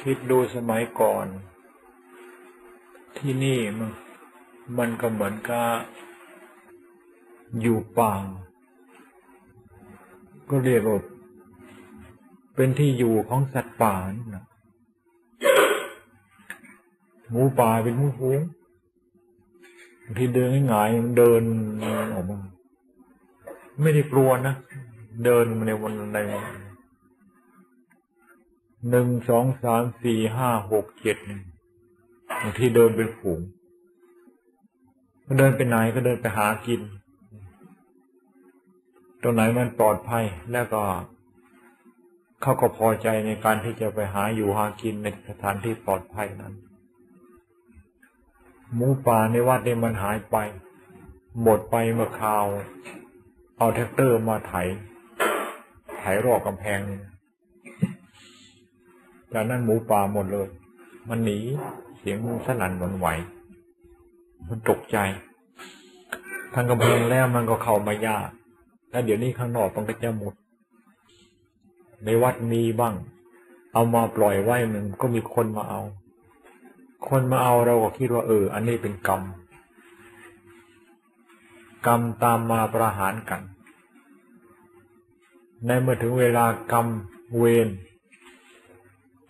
คิดดูสมัยก่อน ที่นี่มันมันก็เหมือนกับอยู่ป่าก็เรียกว่าเป็นที่อยู่ของสัตว์ป่านะหมูป่าเป็นหมูฟูงบางที่เดินง่ายๆมันเดินออกมาไม่ได้กลัวนะ เดินมาในวันใน หนึ่งสองสามสี่ห้าหกเจ็ดบางทีเดินเป็นฝูงก็เดินไปไหนก็เดินไปหากิน ตรงไหนมันปลอดภัยแล้วก็เขาก็พอใจในการที่จะไปหาอยู่หากินในสถานที่ปลอดภัยนั้น หมูป่าในวัดนี่มันหายไป หมดไปเมื่อคราว เอาแท็กเตอร์มาไถ ไถรอบกำแพง จากนั้นหมูป่าหมดเลย มันหนีเสียงสนั่นหวั่นไหว มันตกใจทางกำแพงแล้วมันก็เข้ามายากแล้วเดี๋ยวนี้ข้างนอกมันก็จะหมด ในวัดมีบ้าง เอามาปล่อยไว้มันก็มีคนมาเอา คนมาเอาเราก็คิดว่าเออ อันนี้เป็นกรรม กรรมตามมาประหารกัน ในเมื่อถึงเวลากรรมเวร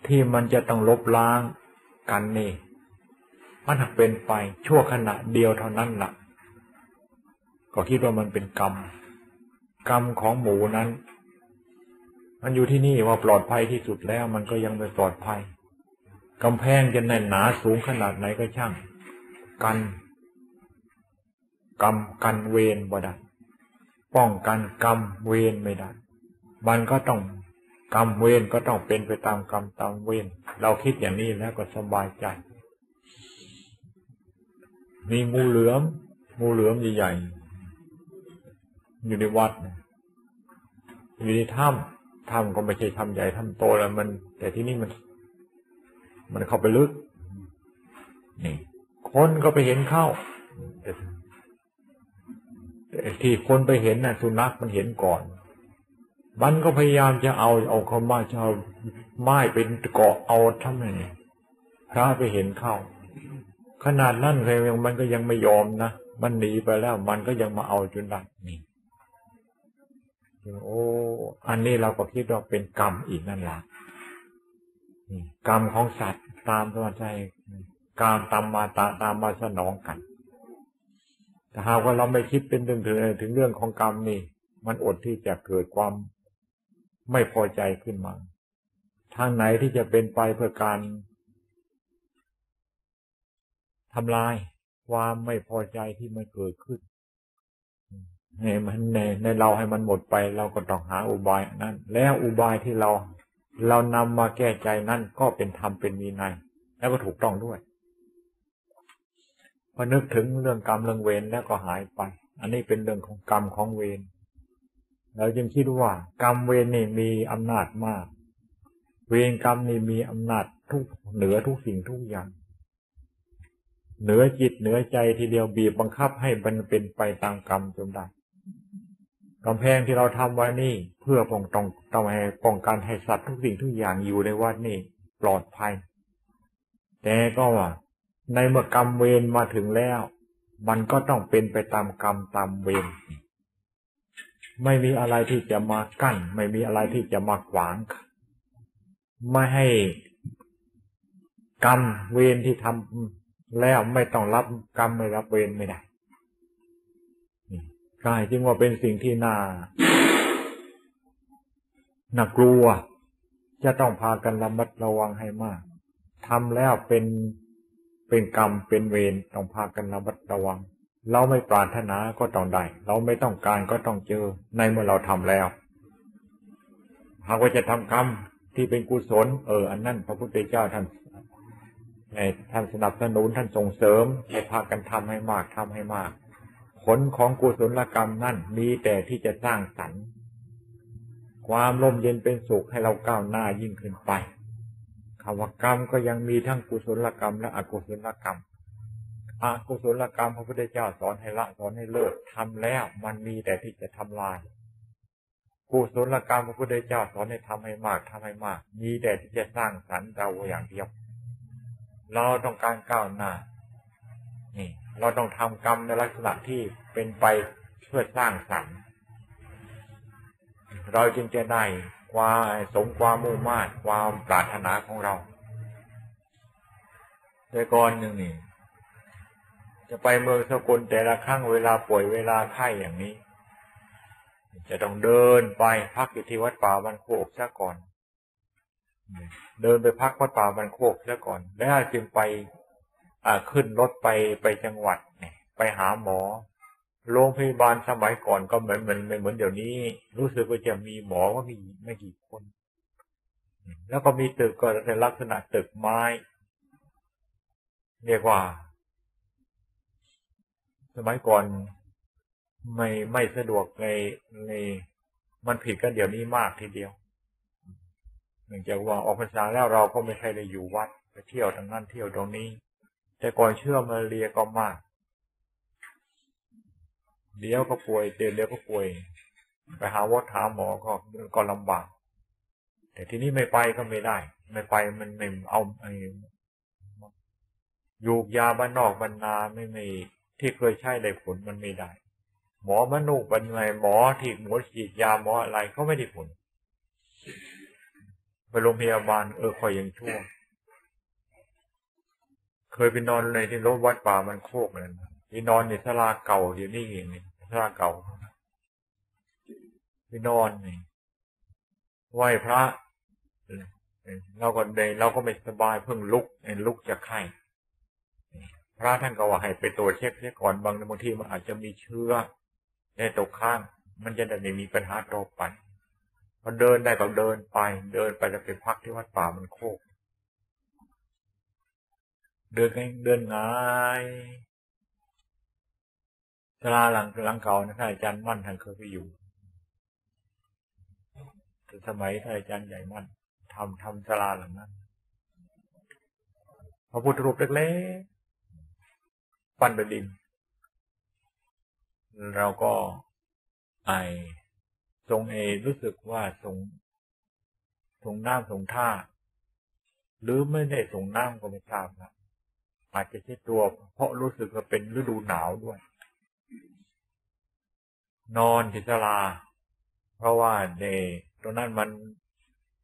ที่มันจะต้องลบล้างกันนี่ มันหักเป็นไปชั่วขณะเดียวเท่านั้นละ่ะ ก็คิดว่ามันเป็นกรรม กรรมของหมูนั้น มันอยู่ที่นี่ว่าปลอดภัยที่สุดแล้ว มันก็ยังไม่ปลอดภัยกำแพงจะแน่นหนาสูงขนาดไหนก็ช่าง กัน กรรมกันเวรบ่ได้ป้องกันกรรมเวรไม่ได้มันก็ต้อง กรรมเวรก็ต้องเป็นไปตามกรรมตามเวรเราคิดอย่างนี้แล้วก็สบายใจ มีงูเหลือม งูเหลือมใหญ่ๆอยู่ในวัด อยู่ในถ้ำถ้ำก็ไม่ใช่ถ้ำใหญ่ถ้ำโตแล้วมัน แต่ที่นี่มัน มันเข้าไปลึก นี่ คนก็ไปเห็นเข้าแต่ที่คนไปเห็นน่ะสุนัขมันเห็นก่อน มันก็พยายามจะเอาเอาเขามาจะเอาไม้เป็นเกาะเอาทำไมพระไปเห็นเข้า ขนาดนั้นเลยมันก็ยังไม่ยอมนะมันหนีไปแล้ว มันก็ยังมาเอาจนได้นี่โอ้ อันนี้เราก็คิดว่าเป็นกรรมอีกนั่นแหละกรรมของสัตว์ตามตัวใจการมตามมาตาตามมาสนองกันแต่หากว่าเราไม่คิดเป็นถึงถึงถึงเรื่องของกรรมนี่ มันอดที่จะเกิดความ ไม่พอใจขึ้นมา ทางไหนที่จะเป็นไปเพื่อการทำลายความไม่พอใจที่มันเกิดขึ้นให้มันในในเราให้มันหมดไป เราก็ต้องหาอุบายนั้น แล้วอุบายที่เรา เรานำมาแก้ใจนั่นก็เป็นธรรมเป็นมีนัยแล้วก็ถูกต้องด้วยพอนึกถึงเรื่องกรรมเรื่องเวรแล้วก็หายไป อันนี้เป็นเรื่องของกรรมของเวร เราจึงคิดว่ากรรมเวรนี่มีอำนาจมาก เวรกรรมนี่มีอำนาจทุกเหนือทุกสิ่งทุกอย่าง เหนือจิตเหนือใจทีเดียวบีบบังคับให้มันเป็นไปตามกรรมจนได้กำแพงที่เราทำไว้นี่เพื่อป้องต้องต้องให้ป้องกันให้สัตว์ทุกสิ่งทุกอย่างอยู่ในวัดนี่ปลอดภัย แต่ก็ว่าในเมื่อกรรมเวรมาถึงแล้ว มันก็ต้องเป็นไปตามกรรมตามเวร ไม่มีอะไรที่จะมากั้น ไม่มีอะไรที่จะมาขวาง ไม่ให้กรรมเวรที่ทำแล้วไม่ต้องรับกรรมไม่รับเวรไม่ได้กายจึงว่าเป็นสิ่งที่น่าน่ากลัว จะต้องพากันระมัดระวังให้มากทำแล้วเป็นเป็นกรรมเป็นเวรต้องพากันระมัดระวัง เราไม่ปรารถนาก็ต้องได้ เราไม่ต้องการก็ต้องเจอ ในเมื่อเราทำแล้ว หากว่าจะทำกรรมที่เป็นกุศล เออ อันนั้นพระพุทธเจ้าท่านท่านสนับสนุนท่านส่งเสริมให้พากันทำให้มากทำให้มาก ผลของกุศลกรรมนั่นมีแต่ที่จะสร้างสรรค์ ความร่มเย็นเป็นสุขให้เราก้าวหน้ายิ่งขึ้นไปคำว่ากรรมก็ยังมีทั้งกุศลกรรมและอกุศลกรรม อกุศลกรรมพระพุทธเจ้าสอนให้ละสอนให้เลิกทำแล้วมันมีแต่ที่จะทำลายกุศลกรรมพระพุทธเจ้าสอนให้ทำให้มากทำให้มาก มีแต่ที่จะสร้างสรรค์เราอย่างเดียว เราต้องการก้าวหน้านี่เราต้องทำกรรมในลักษณะที่เป็นไปเพื่อสร้างสรรค์เราจึงจะได้ความสมความมุ่งมา่ความปรารถนาของเราแต่ก่อนหนึ่งนี่ จะไปเมืองสกลแต่ละครั้งเวลาป่วยเวลาไข้อย่างนี้ จะต้องเดินไปพักอยู่ที่วัดป่าบันโคกซะก่อน เดินไปพักวัดป่าบันโคกซะก่อน แล้วจึงไปขึ้นรถไปไปจังหวัดเนี่ยไปหาหมอโรงพยาบาลสมัยก่อนก็เหมือนเหมือนเหมือนเดี๋ยวนี้ รู้สึกว่าจะมีหมอก็มีไม่กี่คน แล้วก็มีตึกก็ในลักษณะตึกไม้ เรียกว่า สมัยก่อนไม่ไม่สะดวกในในมันผิดกันเดี๋ยวนี้มากทีเดียวเนื่องจากว่าออกพรรษาแล้วเราก็ไม่ใช่ได้อยู่วัดไปเที่ยวทางนั้นเที่ยวตรงนี้ แต่ก่อนเชื่อมาเรียก็มาก เดี๋ยวก็ป่วยเดี๋ยวก็ป่วย ไปหาวัดหาหมอก็ก็ลำบาก แต่ที่นี้ไม่ไปก็ไม่ได้ ไม่ไปมันไม่เอาไอ้ยูกยาบ้านนอกบรรนาไม่ไม่ ที่เคยใช้ได้ผลมันไม่ได้ หมอมนุษย์บันไงหมอที่หมอฉีดยาหมออะไรก็ไม่ได้ผลไปโรงพยาบาลเออคอยยังชั่ว เคยไปนอนในที่รถวัดป่ามันโคกเลยไปนอนในศาลาเก่าเดี๋ยวนี้เองศาลาเก่าไปนอนนี่ไหว้พระเราก็เดเราก็ไม่สบายเพิ่งลุกลุกจากไข้ พระท่านก็ว่าให้ไปตรวจเช็คเสียก่อนบางบางทีมันอาจจะมีเชื้อในตกข้าง มันจะได้ไม่มีปัญหาต่อไปพอเดินได้ก็เดินไป เดินไปจะไปพักที่วัดป่ามันโคก เดินไงเดินง่ายสลาหลังหลังเก่านะท่านอาจารย์มั่นท่านเคยไปอยู่แต่สมัยท่านอาจารย์ใหญ่มั่นทำทำสลาหลังนั้นพระพุทธรูปเล็กๆ ปั้นเป็นดิน เราก็ไอทรงเอรู้สึกว่าทรงทรงน้ำทรงท่า หรือไม่ได้ทรงน้ำก็ไม่ทราบนะอาจจะใช่ตัว เพราะรู้สึกว่าเป็นฤดูหนาวด้วย นอนที่ศลา เพราะว่าเดตรงนั้นมัน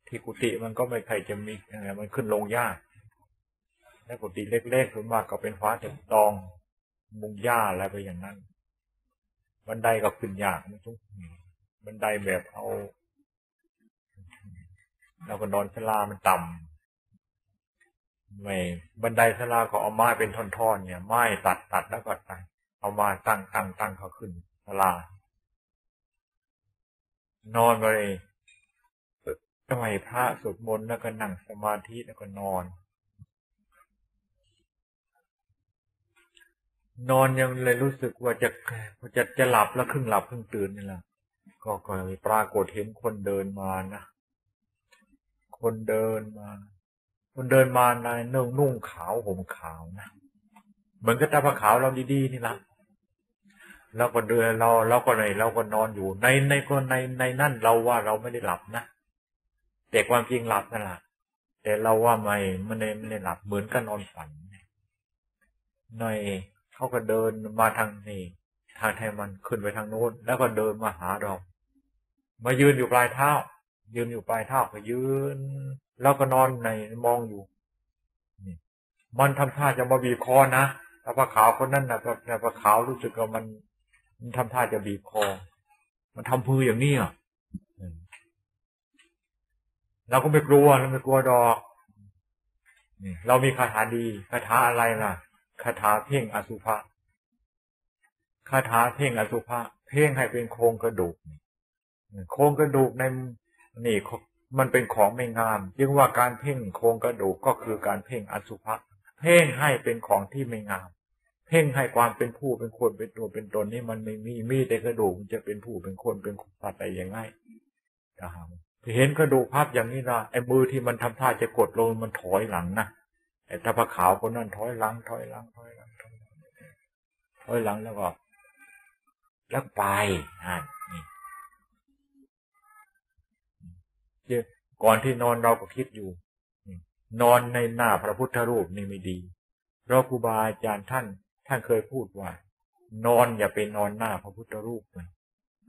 ที่กุฏิมันก็ไม่ใครจะมีอะไรมันขึ้นลงยากและกุฏิเล็กๆส่วนมากก็เป็นฟ้าเต็มตอง มุงหญ้าอะไรไปอย่างนั้น บันไดก็ขึ้นยากมันทุกบันไดแบบเอา เราก็นอนสลามันต่ำไม่บันไดสลาก็เอาไม้เป็นท่อนๆเนี่ยไม้ตัดตัดแล้วก็ตัดเอามาตั้งตั้งตั้งเขาขึ้นสลานอนไปเลยทำไมพระสวดมนต์แล้วก็นั่งสมาธิแล้วก็นอน นอนยังเลยรู้สึกว่าจะจะจะหลับแล้วครึ่งหลับครึ่งตื่นนี่แหละก็ก็ปรากฏเห็นคนเดินมานะคนเดินมา คนเดินมาในนุ่งนุ่งขาวห่มขาวนะเหมือนกับตาผ้าขาวเราดีๆนี่ละเราก็เดินเราเราก็ในเราก็นอนอยู่ ในในคนในในนั่นเราว่าเราไม่ได้หลับนะแต่ความจริงหลับนั่นแหละแต่เราว่าไม่ไม่ได้ไม่ได้หลับเหมือนกับนอนฝันใน เขาก็เดินมาทางนี้ ทางไทยมันขึ้นไปทางโน้น แล้วก็เดินมาหาเรา มายืนอยู่ปลายเท้า ยืนอยู่ปลายเท้าก็ยืน แล้วก็นอนในมองอยู่นี่มันทำท่าจะมาบีบคอนะถ้าปลาขาวคนนั้นนะแต่ปลาขาวรู้สึกว่ามัน มันทำท่าจะบีบคอ มันทำพืออย่างนี้อะเราก็ไม่กลัวเราไม่กลัวดอกเรามีคาถาดีคาถาอะไรล่ะ คาถาเพ่งอสุภะคาถาเพ่งอสุภะเพ่งให้เป็นโครงกระดูกโครงกระดูกในนี่มันเป็นของไม่งาม จึงว่าการเพ่งโครงกระดูกก็คือการเพ่งอสุภะเพ่งให้เป็นของที่ไม่งาม เพ่งให้ความเป็นผู้เป็นคนเป็นตัวเป็นตนนี่มันไม่มีมีแต่กระดูกจะเป็นผู้เป็นคนเป็นสัตว์อะไรยังไงนะครับเห็นกระดูกภาพอย่างนี้นะไอ้มือที่มันทำท่าจะกดลงมันถอยหลังนะ ไอ้ตาผาขาวคนนั้นถอยหลังถอยหลังถอยหลังถอยหลังแล้วก็แล้วไปอ่านี่ก่อนที่นอนเราก็คิดอยู่นอนในหน้าพระพุทธรูปนี่ไม่ดี เพราะครูบาอาจารย์ท่าน ท่านเคยพูดว่า นอนอย่าไปนอนหน้าพระพุทธรูปเลย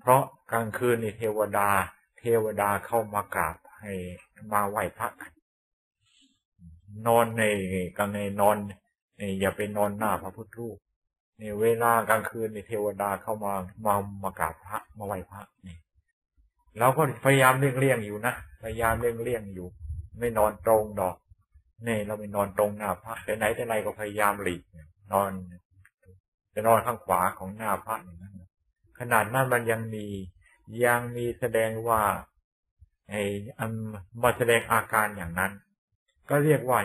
เพราะกลางคืนนี่เทวดา เทวดาเข้ามากราบให้มาไหว้พระกัน นอนในกลางในนอนในอย่าไปนอนหน้าพระพุทธรูปในเวลากลางคืนในเทวดาเข้ามามามากราบพระมาไหว้พระนี่เราก็พยายามเลี่ยงเลี่ยงอยู่นะพยายามเลี่ยงเลี่ยงอยู่ ไม่นอนตรงดอกนี่เราไม่นอนตรงหน้าพระแต่ไหนแต่ไรก็พยายามหลีกนอนจะนอนข้างขวาของหน้าพระอย่างนั้นขนาดนั้นมันยังมียังมีแสดงว่าไอ้มาแสดงอาการอย่างนั้น ก็เรียกว่า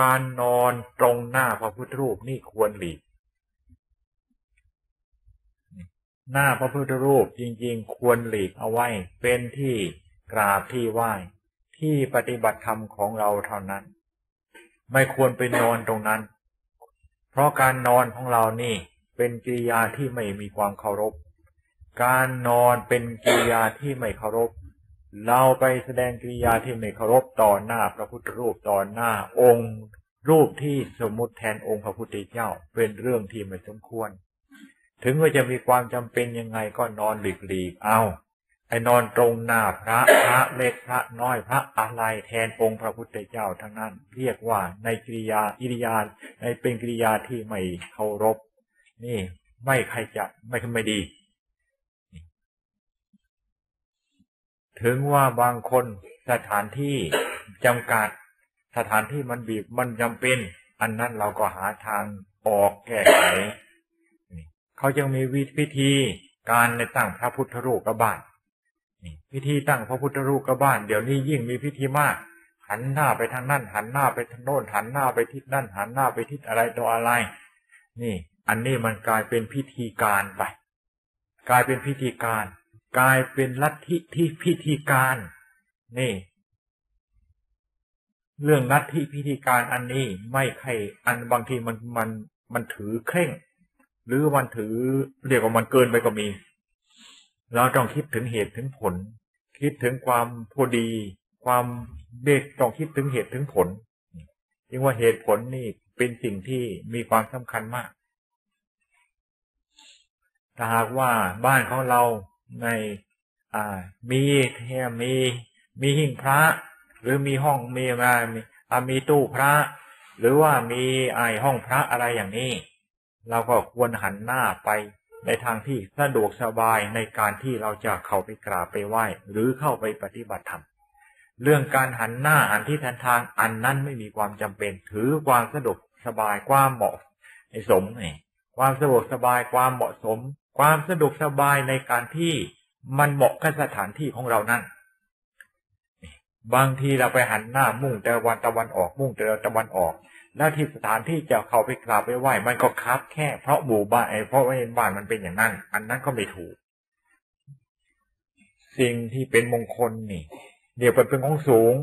การนอนตรงหน้าพระพุทธรูปนี่ควรหลีก หน้าพระพุทธรูปจริงๆ ควรหลีกเอาไว้ เป็นที่กราบที่ไหว้ ที่ปฏิบัติธรรมของเราเท่านั้น ไม่ควรไปนอนตรงนั้น เพราะการนอนของเรานี่เป็นกิริยาที่ไม่มีความเคารพ การนอนเป็นกิริยาที่ไม่เคารพ เราไปแสดงกิริยาที่ไม่เคารพต่อหน้าพระพุทธรูปต่อหน้าองค์รูปที่สมมุติแทนองค์พระพุทธเจ้า เป็นเรื่องที่ไม่สมควร ถึงว่าจะมีความจำเป็นยังไงก็นอนหลีกหลีกเอาไอ้นอนตรงหน้าพระพระเล็กพระน้อยพระอะไรแทนองค์พระพุทธเจ้าทั้งนั้น เรียกว่าในกิริยาอิริยาในเป็นกิริยาที่ไม่เคารพ นี่ไม่ใครจะไม่ไม่ดี ถึงว่าบางคนสถานที่จำกัด สถานที่มันบีบมันจำเป็น อันนั้นเราก็หาทางออกแก้ไขเขาจึงมีวิธีการในตั้งพระพุทธรูปกบ้านพิธีตั้งพระพุทธรูปกบ้าน เดี๋ยวนี้ยิ่งมีพิธีมาก หันหน้าไปทางนั่นหันหน้าไปทางโน้นหันหน้าไปทิศนั่นหันหน้าไปทิศอะไรต่ออะไร นี่ อันนี้มันกลายเป็นพิธีการไป กลายเป็นพิธีการ กลายเป็นลัทธิที่พิธีการ นี่ เรื่องลัทธิพิธีการอันนี้ไม่ใครอันบางทีมันมันมันถือเคร่ง หรือมันถือเรียกว่ามันเกินไปก็มี เราต้องคิดถึงเหตุถึงผล คิดถึงความพอดี ความเด็กต้องคิดถึงเหตุถึงผลจึงว่าเหตุผลนี่เป็นสิ่งที่มีความสำคัญมากถ้าหากว่าบ้านของเรา ในอ่ามีเทียมีมีหิ้งพระ หรือมีห้องมีมามีมีตู้พระ หรือว่ามีไอห้องพระอะไรอย่างนี้ เราก็ควรหันหน้าไปในทางที่สะดวกสบายในการที่เราจะเข้าไปกราบไปไหว้ หรือเข้าไปปฏิบัติธรรมเรื่องการหันหน้าอันที่ทันทางอันนั้นไม่มีความจำเป็น ถือความสะดวกสบายความเหมาะสมความสะดวกสบายความเหมาะสม ความสะดวกสบายในการที่มันเหมาะกับสถานที่ของเรานั่นบางทีเราไปหันหน้ามุ่งแต่วันตะวันออกมุ่งแต่ตะวันออก แล้วที่สถานที่จะเข้าไปกราบไปไหว้มันก็คับแค่เพราะหมู่บ้านไอ้เพราะว่าบ้านมันเป็นอย่างนั้น อันนั้นก็ไม่ถูก สิ่งที่เป็นมงคลนี่ เดี๋ยวเป็นของสูง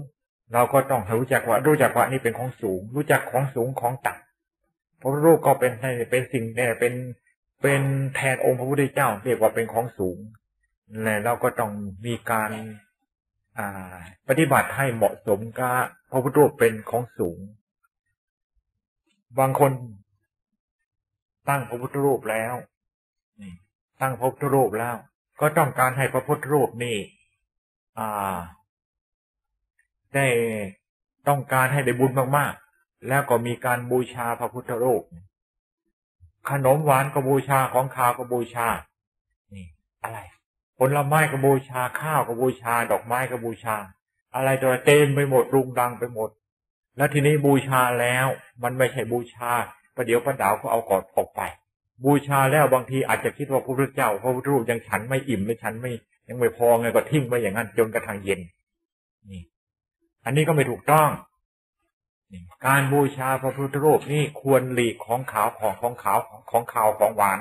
เราก็ต้องรู้จักว่ารู้จักว่านี่เป็นของสูง รู้จักของสูงของต่ำเพราะรูปก็เป็นเป็นสิ่งเนี่ยเป็น เป็นแทนองค์พระพุทธเจ้า เรียกว่าเป็นของสูงและเราก็ต้องมีการปฏิบัติให้เหมาะสมกับพระพุทธรูปเป็นของสูง บางคนตั้งพระพุทธรูปแล้วตั้งพระพุทธรูปแล้ว ก็ต้องการให้พระพุทธรูปนี่ได้ต้องการให้ได้บุญมากๆ แล้วก็มีการบูชาพระพุทธรูป ขนมหวานก็บูชาของขาวก็บูชา นี่อะไร ผลไม้ก็บูชาข้าวก็บูชา ดอกไม้ก็บูชา อะไรตัวเต็มไปหมดรุงดังไปหมด แล้วทีนี้บูชาแล้ว มันไม่ใช่บูชาประเดี๋ยวพระดาวก็เอากอดออกไป บูชาแล้วบางทีอาจจะคิดว่าพระพุทธเจ้าพระพุทธรูปยังฉันไม่อิ่มไม่ฉันไม่ยังไม่พอไงก็ทิ้งไว้อย่างนั้นจนกระทั่งเย็น นี่ อันนี้ก็ไม่ถูกต้อง การบูชาพระพุทธรูปนี่ควรหลีกของขาวของของขาวของขาวของหวาน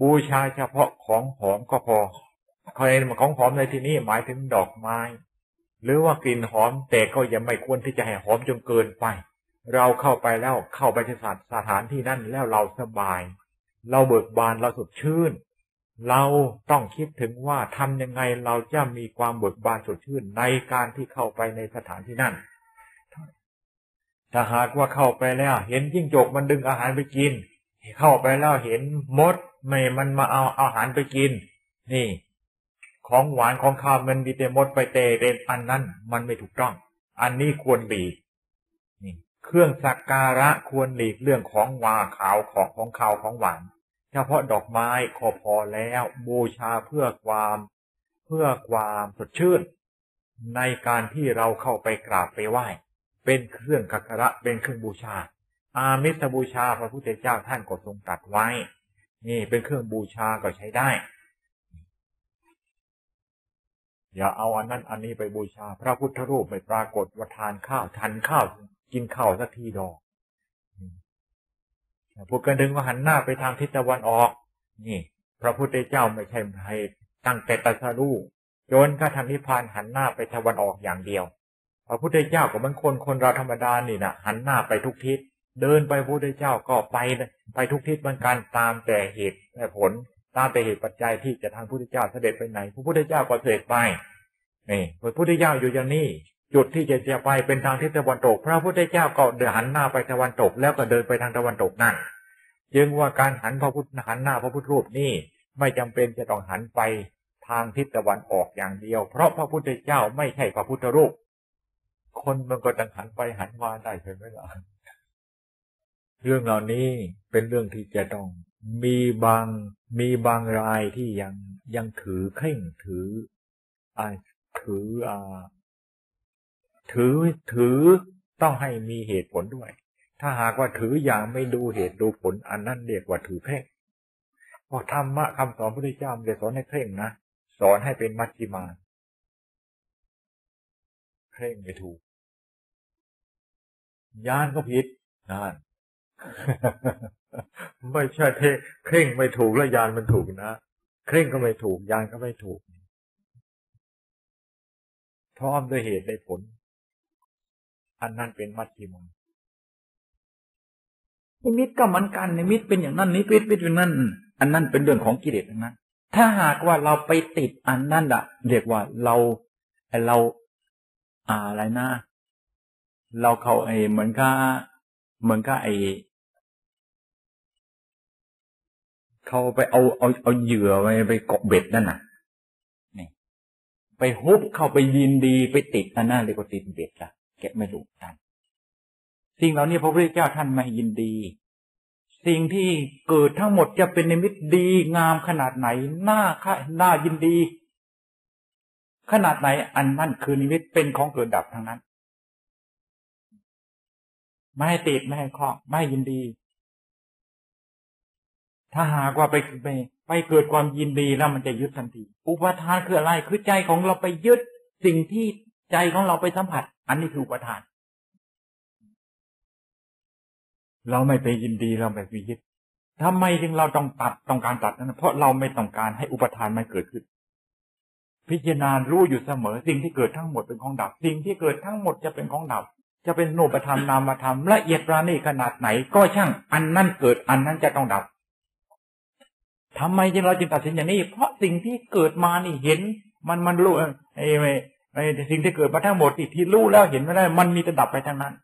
บูชาเฉพาะของหอมก็พอใครของหอมในที่นี้หมายถึงดอกไม้ หรือว่ากลิ่นหอมแต่ก็ยังไม่ควรที่จะให้หอมจนเกินไป เราเข้าไปแล้วเข้าไปที่สถานที่นั่นแล้วเราสบาย เราเบิกบานเราสดชื่น เราต้องคิดถึงว่าทำยังไงเราจะมีความเบิกบานสดชื่นในการที่เข้าไปในสถานที่นั่น ถ้าหากว่าเข้าไปแล้ว เห็นจิ้งจกมันดึงอาหารไปกิน เข้าไปแล้วเห็นมดไม่มันมาเอาอาหารไปกิน นี่ ของหวานของข้าวมันมีแต่มดไปเตะเนอันนั้นมันไม่ถูกต้อง อันนี้ควรหลีกนี่เครื่องสักการะควรหลีกเรื่องของวาขาวของของข้าวของหวานเฉพาะดอกไม้ขอพอแล้วบูชาเพื่อความเพื่อความสดชื่น ในการที่เราเข้าไปกราบไปไหว้ เป็นเครื่องกักระเป็นเครื่องบูชา อามิสบูชาพระพุทธเจ้าท่านก็ทรงตัดไว้ นี่เป็นเครื่องบูชาก็ใช้ได้ อย่าเอาอันนั้นอันนี้ไปบูชา พระพุทธรูปไม่ปรากฏว่าทานข้าวทานข้าวกินข้าวสักทีดอกพูดกันถึงว่าหันหน้าไปทางทิศตะวันออก นี่ พระพุทธเจ้าไม่ใช่ให้ตั้งแต่ตรัสรู้จนกระทั่งนิพพานหันหน้าไปตะวันออกอย่างเดียว ระพุทธเจ้าก็มันคนคนเราธรรมดานี่นะหันหน้าไปทุกทิศ เดินไปพระพุทธเจ้าก็ไปไปทุกทิศเหมือนกันตามแต่เหตุและผล ตามแต่เหตุปัจจัยที่จะทางพระพุทธเจ้าเสด็จไปไหนพระพุทธเจ้าก็เสด็จไปนี่พระพุทธเจ้าอยู่อย่างนี้จุดที่จะจะไปเป็นทางทิศตะวันตก พระพุทธเจ้าก็เดินหันหน้าไปตะวันตก แล้วก็เดินไปทางตะวันตกนั่นจึงว่าการหันพระพุทธหันหน้าพระพุทธรูปนี่ไม่จำเป็นจะต้องหันไปทางทิศตะวันออกอย่างเดียว เพราะพระพุทธเจ้าไม่ใช่พระพุทธรูป คนมันก็ต้องหันไปหันมาได้ใช่ไหมล่ะเรื่องเหล่านี้เป็นเรื่องที่จะต้อง มีบางมีบางรายที่ยังยังถือเข่งถืออ่าถืออ่าถือถือต้องให้มีเหตุผลด้วย ถ้าหากว่าถืออย่างไม่ดูเหตุดูผล อันนั้นเรียกว่าถือเพ่งพอธรรมะคำสอนพระพุทธเจ้าไม่ได้สอนให้เพ่งนะสอนให้เป็นมัชฌิมา เพ่งไม่ถูกยานก็ผิดนั่นไม่ใช่เทเคร่งไม่ถูกแล้วยานมันถูกนะเคร่งก็ไม่ถูกยานก็ไม่ถูกพร้อมด้วยเหตุได้ผล อันนั้นเป็นมัชฌิมานิมิตก็เหมือนกันนิมิตเป็นอย่างนั้นนิมิตเป็นอย่างนั้นอันนั้นเป็นเรื่องของกิเลสนั้นถ้าหากว่าเราไปติดอันนั้นอะเรียกว่าเราเรา อะไรนะ เราเขาไอเหมือนกับเหมือนกับไอเขาไปเอาเอาเอาเหยื่อไปไปเกาะเบ็ดนั่นน่ะนี่ไปฮุบเข้าไปยินดีไปติดอันนั้นเรียกว่าติดเบ็ดละแกไม่รู้ทันสิ่งเหล่านี้พระพุทธเจ้าท่านไม่ยินดี สิ่งที่เกิดทั้งหมดจะเป็นนิมิตดีงามขนาดไหนน่าค่น่ายินดี ขนาดไหนอันนั่นคือนิมิตเป็นของเกิดดับทั้งนั้น ไม่ให้ติดไม่ให้ข้อไม่ยินดี ถ้าหากว่าไปไปไปเกิดความยินดีแล้วมันจะยึดทันที อุปทานคืออะไรคือใจของเราไปยึดสิ่งที่ใจของเราไปสัมผัส อันนี้คืออุปทาน เราไม่ไปยินดีเราไม่ไปยึดทำไมจึงเราต้องตัดต้องการตัดนั้นเพราะเราไม่ต้องการให้อุปทานมันเกิดขึ้น พิจารณารู้อยู่เสมอสิ่งที่เกิดทั้งหมดเป็นของดับ สิ่งที่เกิดทั้งหมดจะเป็นของดับ จะเป็นโนปธรรมนามธรรมละเอียดราณีขนาดไหน ก็ช่างอันนั้นเกิดอันนั้นจะต้องดับทำไมจึงเราจึงตัดสินอย่างนี้ เพราะสิ่งที่เกิดมานี่เห็น มันมันรู้ไอ้ไอ้สิ่งที่เกิดมาทั้งหมดที่รู้แล้วเห็นไม่ได้ มันมีแต่ดับไปทั้งนั้น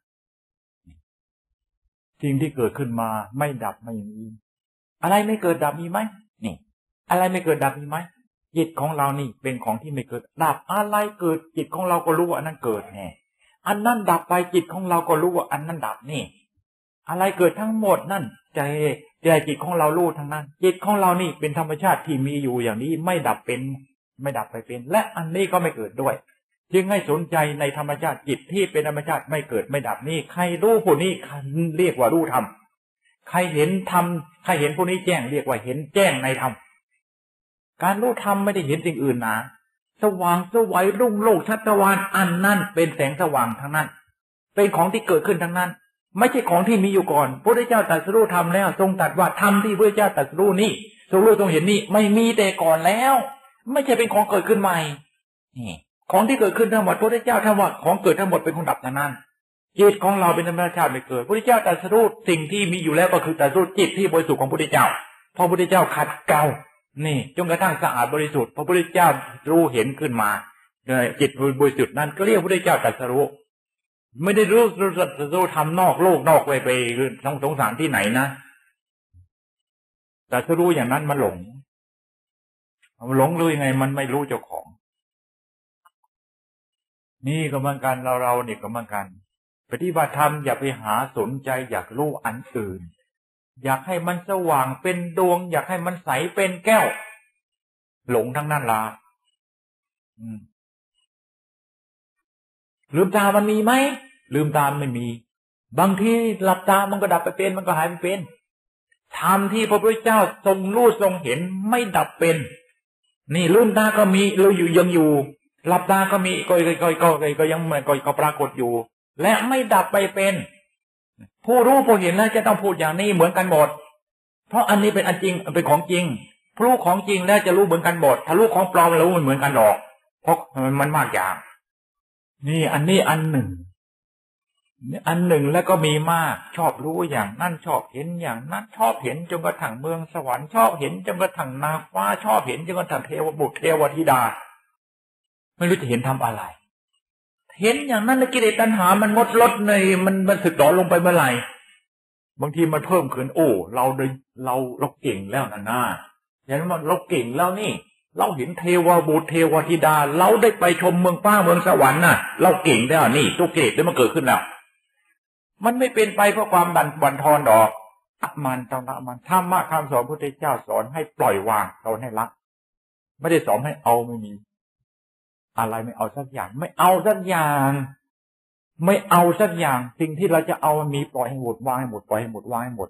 สิ่งที่เกิดขึ้นมาไม่ดับไม่มีอะไรไม่เกิดดับมีไหมนี่ อะไรไม่เกิดดับมีไหม จิตของเรานี่เป็นของที่ไม่เกิด ดับอะไรเกิด จิตของเราก็รู้ว่าอันนั้นเกิดแน่อันนั้นดับไปจิตของเราก็รู้ว่าอันนั้นดับนี่ อะไรเกิดทั้งหมดนั่นใจใจจิตของเรารู้ทั้งนั้น จิตของเรานี่เป็นธรรมชาติที่มีอยู่อย่างนี้ไม่ดับเป็น ไม่ดับไปเป็น และอันนี้ก็ไม่เกิดด้วย จึงให้สนใจในธรรมชาติจิตที่เป็นธรรมชาติไม่เกิดไม่ดับนี่ ใครรู้ผู้นี้เรียกว่ารู้ธรรมใครเห็นธรรมใครเห็นผู้นี้แจ้งเรียกว่าเห็นแจ้งในธรรม การรู้ธรรมไม่ได้เห็นสิ่งอื่นนะสว่างสวัยรุ่งโลกชัตวานอันนั่นเป็นแสงสว่างทั้งนั้น เป็นของที่เกิดขึ้นทั้งนั้น ไม่ใช่ของที่มีอยู่ก่อนพระเจ้าตรัสรู้ธรรมแล้ว ทรงตรัสว่าธรรมที่พระเจ้าตรัสรู้นี่ทรงรู้ทรงเห็นนี่ไม่มีแต่ก่อนแล้ว ไม่ใช่เป็นของเกิดขึ้นใหม่นี่ของที่เกิดขึ้นทั้งหมดพระพุทธเจ้าท่านว่าของเกิดทั้งหมดเป็นของดับทั้งนั้นจิตของเราเป็นธรรมชาติไม่เกิดพระพุทธเจ้าตรัสรู้สิ่งที่มีอยู่แล้วก็คือตรัสรู้จิตที่บริสุทธิ์ของพระพุทธเจ้าพอพระพุทธเจ้าขัดเกลา นี่จนกระทั่งสะอาดบริสุทธิ์พระพุทธเจ้ารู้เห็นขึ้นมาเอ่อจิตบริสุทธิ์นั่นก็เรียกพระพุทธเจ้าตรัสรู้ไม่ได้รู้รู้ตรัสรู้ทำนอกโลกนอกไปไปสงสงสารที่ไหนนะแต่ถ้ารู้อย่างนั้นมันหลงมันหลงรู้ยังไง มันไม่รู้เจ้าของ นี่ก็เหมือนกันเราเราเนี่ยก็เหมือนกันปฏิบัติธรรมอย่าไปหาสนใจอยากรู้อันอื่น อยากให้มันสว่างเป็นดวง อยากให้มันใสเป็นแก้ว หลงทั้งนั้นลาอืมลืมตามันมีไหมลืมตาไม่มี บางทีหลับตามันก็ดับไปเป็น มันก็หายไปเป็นธรรมที่พระพุทธเจ้าทรงรู้ทรงเห็นไม่ดับเป็น นี่ลืมตาก็มีเราอยู่ยังอยู่หลับตาก็มีก็ก็ก็ก็ก็ก็ยังก็ก็ปรากฏอยู่ และไม่ดับไปเป็น ผู้รู้ผู้เห็นแล้วจะต้องพูดอย่างนี้เหมือนกันหมด เพราะอันนี้เป็นอันจริงเป็นของจริงผู้รู้ของจริงแล้วจะรู้เหมือนกันหมดถ้ารู้ของปลอมรู้มันเหมือนกันหรอก เพราะมันมากอย่าง นี่อันนี้อันหนึ่งอันหนึ่งแล้วก็มีมากชอบรู้อย่างนั่นชอบเห็นอย่างนั้นชอบเห็นจนกระทั่งเมืองสวรรค์ชอบเห็นจนกระทั่งนาฟ้าชอบเห็นจนกระทั่งเทวบุตรเทวธิดา ไม่รู้จะเห็นทำอะไร เห็นอย่างนั้นแล้วกิเลสตัณหา มันงดลดในมันมันสึกหรอลงไปเมื่อไหร่บางทีมันเพิ่มขึ้นโอ้ เราเดยเราเราเก่งแล้วนะน่าเห็นว่าเราเก่งแล้วนี่ เราเห็นเทวบุตรเทวธิดา เราได้ไปชมเมืองป้าเมืองสวรรค์น่ะ เราเก่งแล้วนี่ตัวกิเลสได้มาเกิดขึ้นแล้วมันไม่เป็นไปเพราะความดันบันทอนดอกอัมันต้องละมันธรรมะคำสอนพระพุทธเจ้าสอนให้ปล่อยวางสอนให้ละไม่ได้สอนให้เอาไม่มี อะไรไม่เอาสักอย่าง ไม่เอาสักอย่าง ไม่เอาสักอย่าง สิ่งที่เราจะเอามันมีปล่อยให้หมดวางให้หมดปล่อยให้หมดวางให้หมด